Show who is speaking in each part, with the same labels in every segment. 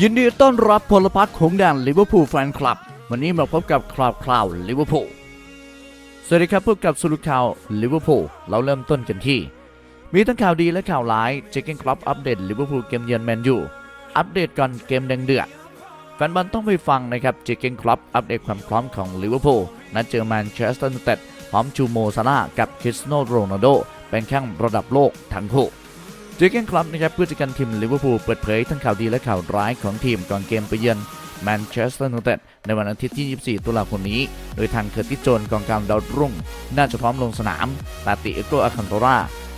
Speaker 1: ยินดีต้อนรับพลพักของแดนลิเวอร์พูลแฟนคลับ วันนี้มาพบกับคราวคราวลิเวอร์พูลสวัสดีครับพบกับสรุปข่าวลิเวอร์พูลเราเริ่มต้นกันที่ มีทั้งข่าวดีและข่าวร้ายเจคเก้นครับอัปเดตลิเวอร์พูลเกมเยือนแมนยูอัปเดตก่อนเกมแดงเดือดแฟนบอลต้องไปฟังนะครับเจคเก้นครับอัปเดตความพร้อมของลิเวอร์พูลนัดเจอแมนเชสเตอร์ยูไนเต็ดพร้อมชูโมซาร่ากับคริสโนโรนัลโดเป็นแข้งระดับโลกทั้งคู่ เจอเกนคลับนะครับผู้จัดการทีมลิเวอร์พูลเปิดเผยทั้งข่าวดีและข่าวร้ายของทีมก่อนเกมไปเยือนแมนเชสเตอร์ยูไนเต็ดในวันอาทิตย์ที่ 24 ตุลาคมนี้ โดยทางเคอร์ติสโจนกองกลางดาวรุ่ง น่าจะพร้อมลงสนามต่ติเอโกอาคันโตรา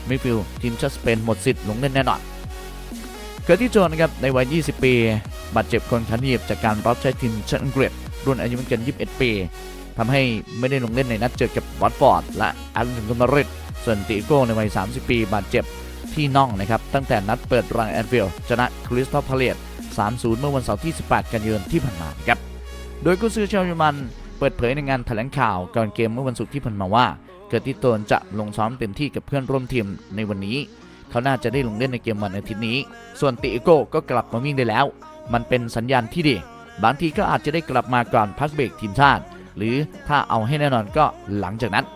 Speaker 1: มิฟิลทีมชาติสเปนหมดสิทธิ์ลงเล่นแน่นอนเคอร์ติสโจนนะครับในวัย 20 ปี บาดเจ็บคนขันเหยียบจากการรับใช้ทีมชาติอังกฤษรุ่นอายุไม่เกิน 21 ปีทำให้ไม่ได้ลงเล่นในนัดเจอกับวัตฟอร์ดและแอตเลติโกมาริดส่วนติโกในวัย 30 ปี บาดเจ็บ ที่น่องนะครับตั้งแต่นัดเปิดรังแอนฟิลด์ชนะคริสตัลพาเลต3-0 เมื่อวันเสาร์ที่ 18 กันยายนที่ผ่านมาครับโดยกุซือชาวเยอรมันเปิดเผยในงานแถลงข่าวก่อนเกมเมื่อวันศุกร์ที่ผ่านมาว่า เกิดที่โตนจะลงซ้อมเต็มที่กับเพื่อนร่วมทีมในวันนี้ เขาน่าจะได้ลงเล่นในเกมวันอาทิตย์นี้ ส่วนติโก้ก็กลับมาวิ่งได้แล้ว มันเป็นสัญญาณที่ดี บางทีก็อาจจะได้กลับมาก่อนพักเบรกทีมชาติ หรือถ้าเอาให้แน่นอนก็หลังจากนั้น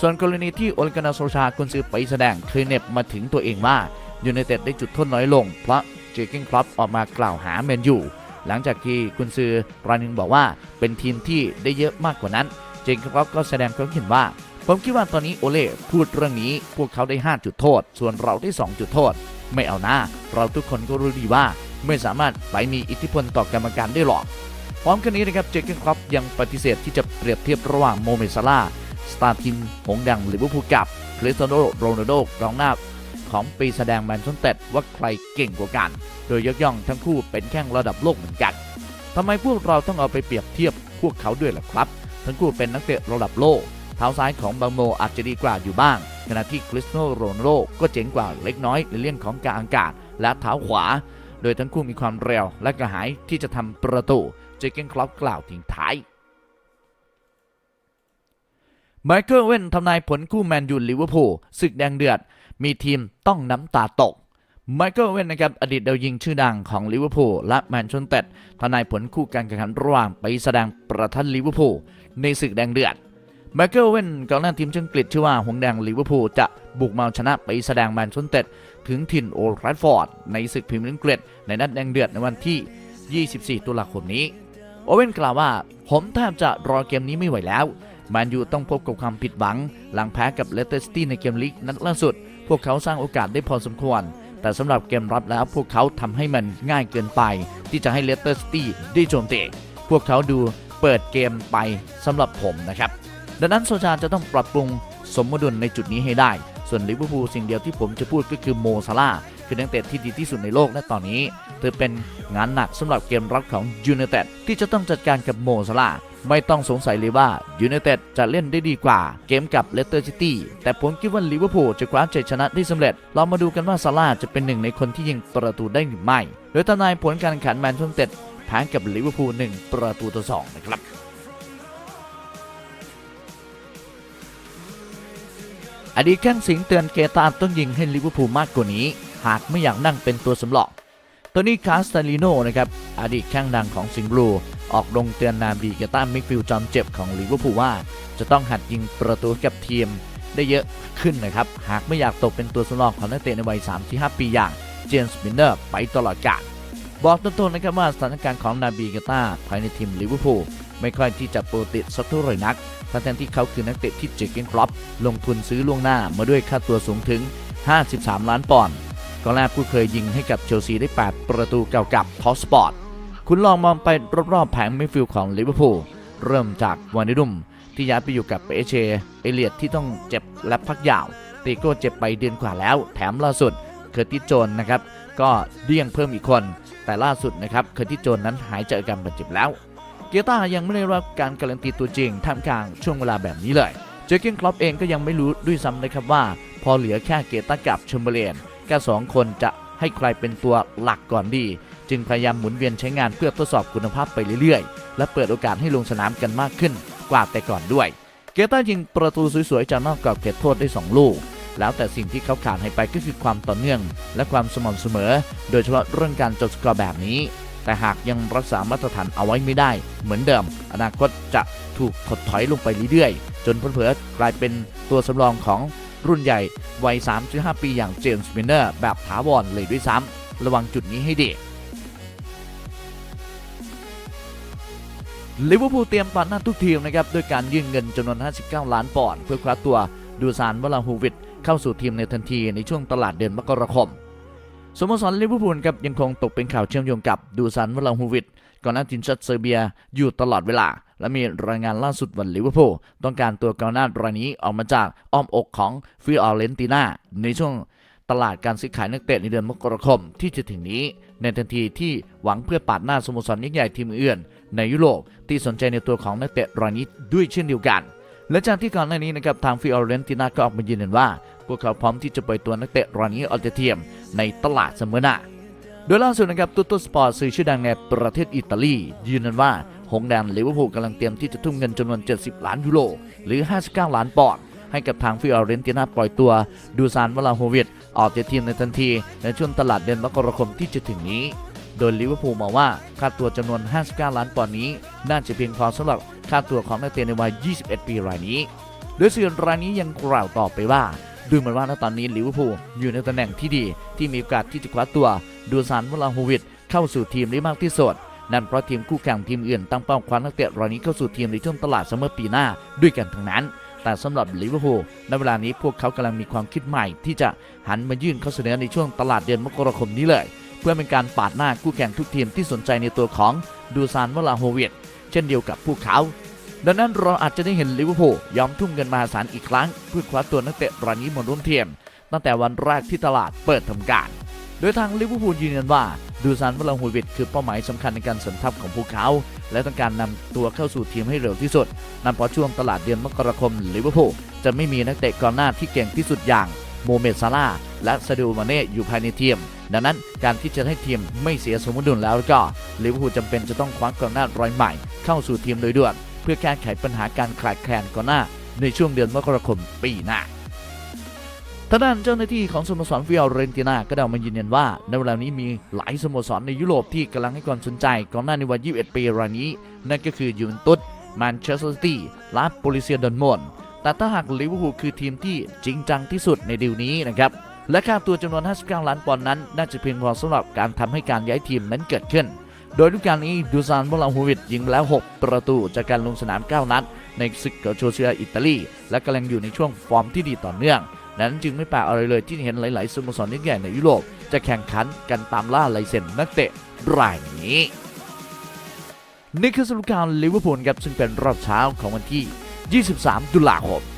Speaker 1: ส่วนกรณีที่โอเลกานาโซชากุนซือไปแสดงเคยเน็บมาถึงตัวเองว่ายูไนเต็ดได้จุดโทษน้อยลง เพราะเจอร์เกนคลับออกมากล่าวหาแมนยูหลังจากที่กุนซือรายหนึงบอกว่าเป็นทีมที่ได้เยอะมากกว่านั้น เจอร์เกนคลับก็แสดงความเห็นว่า ผมคิดว่าตอนนี้โอเล่พูดเรื่องนี้พวกเขาได้ 5 จุดโทษ ส่วนเราได้ 2 จุดโทษ ไม่เอาหน้า เราทุกคนก็รู้ดีว่า ไม่สามารถไปมีอิทธิพลต่อกรรมการได้หรอกพร้อมกันนี้นะครับเจอร์เกนคลับยังปฏิเสธที่จะเปรียบเทียบระหว่างโมเมซาลา สตาร์ทีมหงแดังลิเวอร์พูลกับคริสเตียโนโรนัลโดกองหน้าของปีแสดงแมนเชสเตอร์ว่าใครเก่งกว่ากัน โดยยกย่องทั้งคู่เป็นแข้งระดับโลกเหมือนกันทำไมพวกเราต้องเอาไปเปรียบเทียบพวกเขาด้วยล่ะครับ ทั้งคู่เป็นนักเตะระดับโลก เท้าซ้ายของบางโมอาจจะดีกว่าอยู่บ้าง ขณะที่คริสเตียโนโรนัลโดก็เจ๋งกว่าเล็กน้อยในเรื่องของการอากาศและเท้าขวา โดยทั้งคู่มีความเร็วและกระหายที่จะทำประตู เจเกนคลับกล่าวทิ้งท้าย ไมเคิลเว่นทำนายผลคู่แมนยูลิเวอร์พูลศึกแดงเดือด มีทีมต้องน้ำตาตกไมเคิลเว่นนะครับอดีตดาวยิงชื่อดังของลิเวอร์พูลและแมนเชสเตอร์ทำนายผลคู่การแข่งขันระหว่างไปแสดงประทันลิเวอร์พูลในศึกแดงเดือดไมเคิลเว่นกองหน้าทีมชาติอังกฤษชื่อว่าหงแดงลิเวอร์พูลจะบุกมาเอาชนะไปแสดงแมนเชสเตอร์ถึงถิ่นโอลด์แราฟอร์ดในศึกพรีเมียร์ลีกอังกฤษในนัดแดงเดือดในวันที่ 24 ตุลาคมนี้ โอเว่นกล่าวว่า ผมแทบจะรอเกมนี้ไม่ไหวแล้ว แมนยูต้องพบกับความผิดหวัง หลังแพ้กับเลสเตอร์ซิตี้ในเกมลีกนัดล่าสุด พวกเขาสร้างโอกาสได้พอสมควร แต่สำหรับเกมรับแล้วพวกเขาทำให้มันง่ายเกินไป ที่จะให้เลสเตอร์ซิตี้ได้โจมตีพวกเขาดูเปิดเกมไปสำหรับผมนะครับ ดังนั้นโซชาจะต้องปรับปรุงสมดุลในจุดนี้ให้ได้ ส่วนลิเวอร์พูลสิ่งเดียวที่ผมจะพูดก็คือโมซาลาคือนักเตะที่ดีที่สุดในโลกณตอนนี้เธอเป็นงานหนักสำหรับเกมรับของยูไนเต็ดที่จะต้องจัดการกับโมซาลา ไม่ต้องสงสัยเลยว่ายูไนเต็ดจะเล่นได้ดีกว่าเกมกับเลสเตอร์ซิตี้แต่ผมคิดว่าลิเวอร์พูลจะคว้าชัยชนะได้สำเร็จ เรามาดูกันว่าซาลาจะเป็นหนึ่งในคนที่ยิงประตูได้หรือไม่ โดยทนายผลการแข่งขันแมนเชสเตอร์แพ้กับลิเวอร์พูลหนึ่งประตูต่อสองนะครับอดีตแข้งสิงเตือนเกตาต้องยิงให้ลิเวอร์พูลมากกว่านี้ หากไม่อยากนั่งเป็นตัวสำรอง โตนี่คาสตาลิโนนะครับอดีตแข้งดังของสิงห์บลู ออกลงเตือนนาบีเกต้ามิกฟิลจอมเจ็บของลิเวอร์พูลว่า จะต้องหัดยิงประตูกับทีมได้เยอะขึ้นนะครับ หากไม่อยากตกเป็นตัวสำรองของนักเตะในวัย 35 ปีอย่างเจมส์มินเนอร์ไปตลอดกาลบอกตรงๆนะครับว่าสถานการณ์ของนาบีเกตาภายในทีมลิเวอร์พูลไม่ค่อยที่จะโปรติดสักเท่าไหร่นักทั้งแทนที่เขาคือนักเตะที่เจเกนครอปลงทุนซื้อล่วงหน้ามาด้วยค่าตัวสูงถึง 53 ล้านปอนด์ กองหน้าผู้เคยยิงให้กับเชลซีได้ 8 ประตูเก่ากับทอสปอร์ต คุณลองมองไปรอบๆแผงมิดฟิลด์ของลิเวอร์พูลเริ่มจากวานิดุมที่ย้ายไปอยู่กับเอเชเอเลียดที่ต้องเจ็บและพักยาวตีโก้เจ็บไปเดือนกว่าแล้ว แถมล่าสุดเคอร์ติโจนนะครับก็เดี่ยงเพิ่มอีกคน แต่ล่าสุดนะครับเคอร์ติโจนนั้นหายจากอาการบาดเจ็บแล้วเกียต้ายังไม่ได้รับการการันตีตัวจริงท่ามกลางช่วงเวลาแบบนี้เลย เจอเกนคลอปเองก็ยังไม่รู้ด้วยซ้ำนะครับว่า พอเหลือแค่เกียต้ากับเชมเบอร์เลน แค่สองคนจะให้ใครเป็นตัวหลักก่อนดี จึงพยายามหมุนเวียนใช้งานเพื่อทดสอบคุณภาพไปเรื่อยๆ และเปิดโอกาสให้ลงสนามกันมากขึ้นกว่าแต่ก่อนด้วย เกต้ายิงประตูสวยๆจากนอกกรอบเขตโทษได้ 2 ลูก แล้วแต่สิ่งที่เขาขาดให้ไปก็คือความต่อเนื่อง และความสม่ำเสมอ โดยเฉพาะเรื่องการจดสกอร์แบบนี้ แต่หากยังรักษามาตรฐานเอาไว้ไม่ได้ เหมือนเดิม อนาคตจะถูกถดถอยลงไปเรื่อยๆ จนเผลอๆกลายเป็นตัวสำรองของ รุ่นใหญ่วัย 3-5 ปีอย่างเจมส์มินเนอร์แบบถาวรเลยด้วยซ้ำระวังจุดนี้ให้ดีลิเวอร์พูลเตรียมปาดหน้าทุกทีมนะครับด้วยการยื่นเงินจำนวน 59 ล้านปอนด์เพื่อคว้าตัวดูซานวลาฮูวิดเข้าสู่ทีมในทันทีในช่วงตลาดเดือนมกราคม สโมสรลิเวอร์พูลครับยังคงตกเป็นข่าวเชื่อมโยงกับดูซานวลาฮูวิดก่อนหน้าทีมชาติเซอร์เบียอยู่ตลอดเวลา และมีรายงานล่าสุดวันลิเวอร์พูลต้องการตัวกองหน้ารายนี้ออกมาจากอ้อมอกของฟิออเรนติน่าในช่วงตลาดการซื้อขายนักเตะในเดือนมกราคมที่จะถึงนี้ ในทันทีที่หวังเพื่อปาดหน้าสโมสรยักษ์ใหญ่ทีมอื่นในยุโรปที่สนใจในตัวของนักเตะรายนี้ด้วยเช่นเดียวกัน และจากที่ก่อนหน้านี้นะครับทางฟิออเรนติน่าก็ออกมายืนยันว่า พวกเขาพร้อมที่จะปล่อยตัวนักเตะรายนี้ออกจากทีมในตลาดเสมอหน้าโดยล่าสุดนะครับตุตโตสปอร์ตสื่อชื่อดังในประเทศอิตาลียืนยันว่า หงแดงลิเวอร์พูลกำลังเตรียมที่จะทุ่มเงินจำนวน 70 ล้านยูโรหรือ 59 ล้านปอนด์ให้กับทางฟิออเรนติน่าปล่อยตัวดูซานวลาโฮวิดออกจากทีมในทันทีในช่วงตลาดเดือนมกราคมที่จะถึงนี้ โดยลิเวอร์พูลมองว่าค่าตัวจำนวน 59 ล้านปอนด์นี้ น่าจะเพียงพอสำหรับค่าตัวของนักเตะในวัย 21 ปีรายนี้โดยสื่อรายนี้ยังกล่าวต่อไปว่า ดูเหมือนว่าณตอนนี้ลิเวอร์พูลอยู่ในตำแหน่งที่ดีที่มีโอกาสที่จะคว้าตัวดูซานวลาโฮวิดเข้าสู่ทีมได้มากที่สุด นั่นเพราะทีมคู่แข่งทีมอื่นตั้งเป้าคว้านักเตะรายนี้เข้าสู่ทีมในช่วงตลาดซัมเมอร์ปีหน้าด้วยกันทั้งนั้น แต่สำหรับลิเวอร์พูลในเวลานี้พวกเขากำลังมีความคิดใหม่ ที่จะหันมายื่นข้อเสนอในช่วงตลาดเดือนมกราคมนี้เลย เพื่อเป็นการปาดหน้าคู่แข่งทุกทีมที่สนใจในตัวของดูซานวลาโฮเวิดเช่นเดียวกับพวกเขาดังนั้นเราอาจจะได้เห็นลิเวอร์พูลยอมทุ่มเงินมหาศาลอีกครั้ง เพื่อคว้าตัวนักเตะรายนี้มาร่วมทีมตั้งแต่วันแรกที่ตลาดเปิดทำการ โดยทางลิเวอร์พูลยืนยันว่าดูซานวลาฮูวิดคือเป้าหมายสำคัญในการเสริมทัพของพวกเขา และต้องการนำตัวเข้าสู่ทีมให้เร็วที่สุด นั่นเพราะช่วงตลาดเดือนมกราคมลิเวอร์พูลจะไม่มีนักเตะกองหน้าที่เก่งที่สุดอย่างโมเมดซาลาและซาดิโอมาเน่อยู่ภายในทีม ดังนั้นการที่จะให้ทีมไม่เสียสมดุลแล้วก็ลิเวอร์พูลจำเป็นจะต้องคว้ากองหน้ารายใหม่ เข้าสู่ทีมโดยด่วน เพื่อแก้ไขปัญหาการขาดแคลนกองหน้า ในช่วงเดือนมกราคมปีหน้า ทางด้านเจ้าหน้าที่ของสโมสรฟิออเรนตินาก็ได้ออกมายืนยันว่า ในเวลานี้มีหลายสโมสรในยุโรปที่กำลังให้ความสนใจกองหน้าในวัย 21 ปีรายนี้ นั่นก็คือยูเวนตุสแมนเชสเตอร์ซิตี้และโปลิเซียดอนมอนแต่ถ้าหากลิเวอร์พูลคือทีมที่จริงจังที่สุดในดีลนี้นะครับและค่าตัวจำนวน 59 ล้านปอนด์นั้น น่าจะเพียงพอสำหรับการทำให้การย้ายทีมนั้นเกิดขึ้น โดยฤดูกาลนี้ดูซานวลาฮูวิดยิงแล้ว 6 ประตูจากการลงสนาม 9 นัด ในศึกเกาโชเชียอิตาลี และกำลังอยู่ในช่วงฟอร์มที่ดีต่อเนื่อง นั้นจึงไม่แปลกอะไรเลยที่เห็นหลาย ๆสโมสรยักษ์ใหญ่ในยุโรป จะแข่งขันกันตามล่าลายเซ็นนักเตะรายนี้นี่คือสรุปการลิเวอร์พูลครับซึ่งเป็นรอบเช้าของวันที่ 23 ตุลาคม